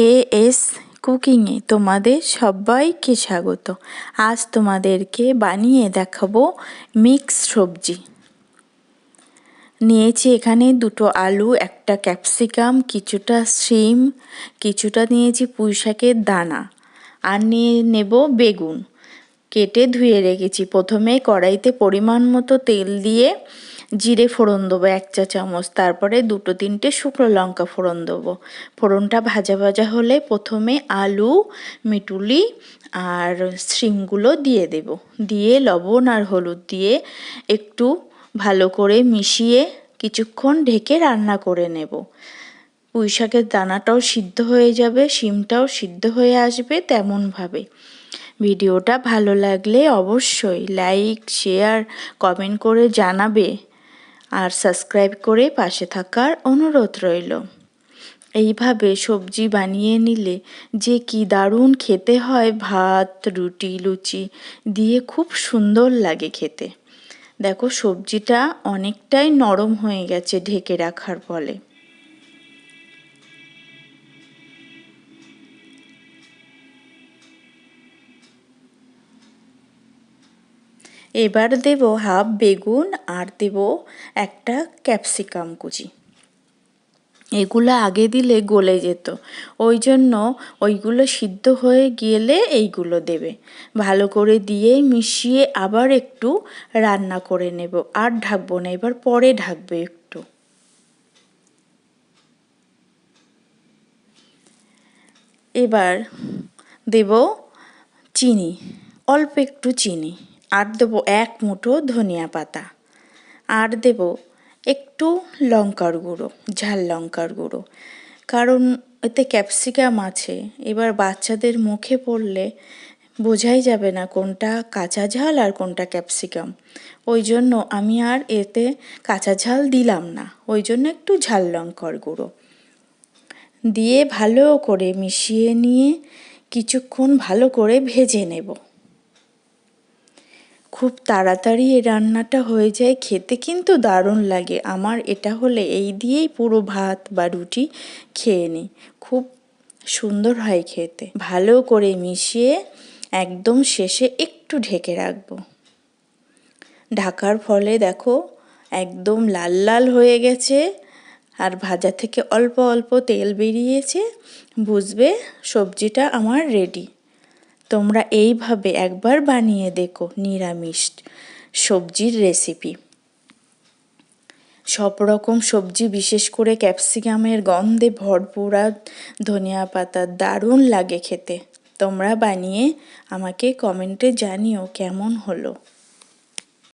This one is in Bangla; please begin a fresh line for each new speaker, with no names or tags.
এ এস কুকিংয়ে তোমাদের সবাইকে স্বাগত। আজ তোমাদেরকে বানিয়ে দেখাবো মিক্স সবজি। নিয়েছি এখানে দুটো আলু, একটা ক্যাপসিকাম, কিছুটা শিম, কিছুটা নিয়েছি পুঁই শাকের দানা আর নিয়ে নেব বেগুন। কেটে ধুয়ে রেখেছি। প্রথমে কড়াইতে পরিমাণ মতো তেল দিয়ে জিরে ফোড়ন দেবো, এক চা চামচ। তারপরে দুটো তিনটে শুকনো লঙ্কা ফোড়ন দেবো। ফোড়নটা ভাজা ভাজা হলে প্রথমে আলু, মিটুলি আর শিমগুলো দিয়ে দেব। দিয়ে লবণ আর হলুদ দিয়ে একটু ভালো করে মিশিয়ে কিছুক্ষণ ঢেকে রান্না করে নেব। পুঁই শাকের দানাটাও সিদ্ধ হয়ে যাবে, শিমটাও সিদ্ধ হয়ে আসবে তেমনভাবে। ভিডিওটা ভালো লাগলে অবশ্যই লাইক, শেয়ার, কমেন্ট করে জানাবে। আর সাবস্ক্রাইব করে পাশে থাকার অনুরোধ রইল। এইভাবে সবজি বানিয়ে নিলে যে কি দারুণ খেতে হয়, ভাত, রুটি, লুচি দিয়ে খুব সুন্দর লাগে খেতে। দেখো সবজিটা অনেকটাই নরম হয়ে গেছে ঢেকে রাখার ফলে। এবার দেব হাফ বেগুন আর দেব একটা ক্যাপসিকাম কুচি। এগুলো আগে দিলে গলে যেত, ওই জন্য ওইগুলো সিদ্ধ হয়ে গেলে এইগুলো দেবে। ভালো করে দিয়ে মিশিয়ে আবার একটু রান্না করে নেব, আর ঢাকবো না, এবার পরে ঢাকবে একটু। এবার দেব চিনি, অল্প একটু চিনি। আর দেবো এক মুঠো ধনিয়া পাতা। আর দেব একটু লঙ্কার গুঁড়ো, ঝাল লঙ্কার গুঁড়ো। কারণ এতে ক্যাপসিকাম আছে, এবার বাচ্চাদের মুখে পড়লে বোঝাই যাবে না কোনটা কাঁচা ঝাল আর কোনটা ক্যাপসিকাম। ওই জন্য আমি আর এতে কাঁচা ঝাল দিলাম না, ওই জন্য একটু ঝাল লঙ্কার গুঁড়ো। দিয়ে ভালো করে মিশিয়ে নিয়ে কিছুক্ষণ ভালো করে ভেজে নেব। খুব তাড়াতাড়ি এই রান্নাটা হয়ে যায়, খেতে কিন্তু দারুণ লাগে। আমার এটা হলে এই দিয়েই পুরো ভাত বা রুটি খেয়ে নিই। খুব সুন্দর হয় খেতে। ভালো করে মিশিয়ে একদম শেষে একটু ঢেকে রাখব। ঢাকার ফলে দেখো একদম লাল লাল হয়ে গেছে আর ভাজা থেকে অল্প অল্প তেল বেরিয়েছে। বুঝবে সবজিটা আমার রেডি তোমরা এইভাবে একবার বানিয়ে দেখো নিরামিষ সবজির রেসিপি। সব রকম সবজি, বিশেষ করে ক্যাপসিকামের গন্ধে ভরপুরা ধনিয়া পাতা দারুণ লাগে খেতে। তোমরা বানিয়ে আমাকে কমেন্টে জানিও কেমন হলো।